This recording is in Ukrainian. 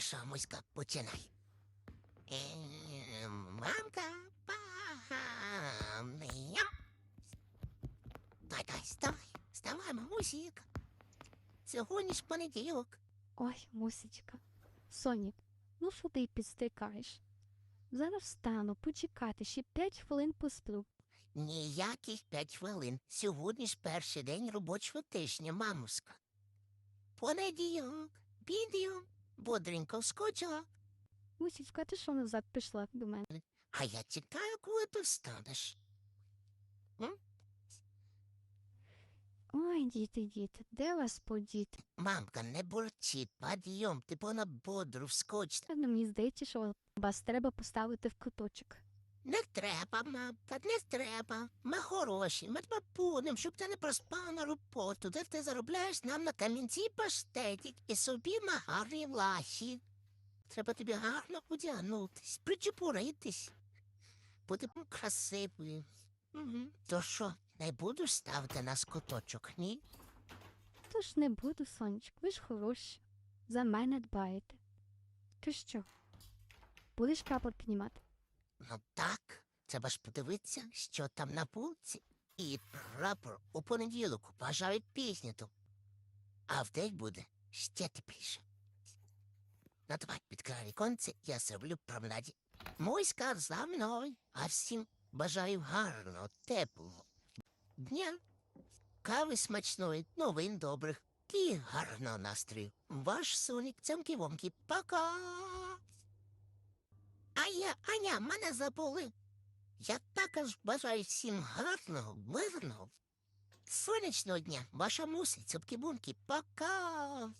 що, Муська, починай. Е, Мамка, пам'ям. Дай, дай, вставай, вставай, мамусік. Сьогодні ж понеділок. Ой, мусечка. Сонік, ну що ти підстрикаєш? Зараз встану, почекати, ще п'ять хвилин посплю. Ніяких п'ять хвилин. Сьогодні ж перший день робочого тижня, мамуська. Понеділок, підйом, бодренько вскочила. Мусічка, ти що назад пішла до мене? А я чекаю, коли ти встанеш. Ой, діти, діти, де вас подіти? Мамка, не борчіть, підйом, ти пона бодру вскочити. Мені здається, що вас треба поставити в куточок. Не треба, мамка, не треба. Ми хороші, ми тебе будемо, щоб ти не проспав на роботу, де ти заробляєш нам на камінці паштетик і собі на гарній власі. Треба тобі гарно одягнутись, причепуритись. Будемо красивою. Угу. То що, не будеш ставити нас куточок, ні? Тож не буду, сонечко, ви ж хороші. За мене дбаєте. Ти що? Будеш прапор піднімати? Ну так, треба ж подивитися, що там на полці. І прапор у понеділок бажають пізняту. А вдень буде ще тепліше. Ну давай підкрай віконце, я зроблю промнаді. Мойська за мною, а всім бажаю гарного, теплого дня, кави смачної, новин добрих і гарного настрою. Ваш сонік цямки-вомки. Пока! А я, Аня, мене забули. Я також бажаю всім гарного, мирного, сонячного дня. Ваша мусить, цупки-бунки. Пока.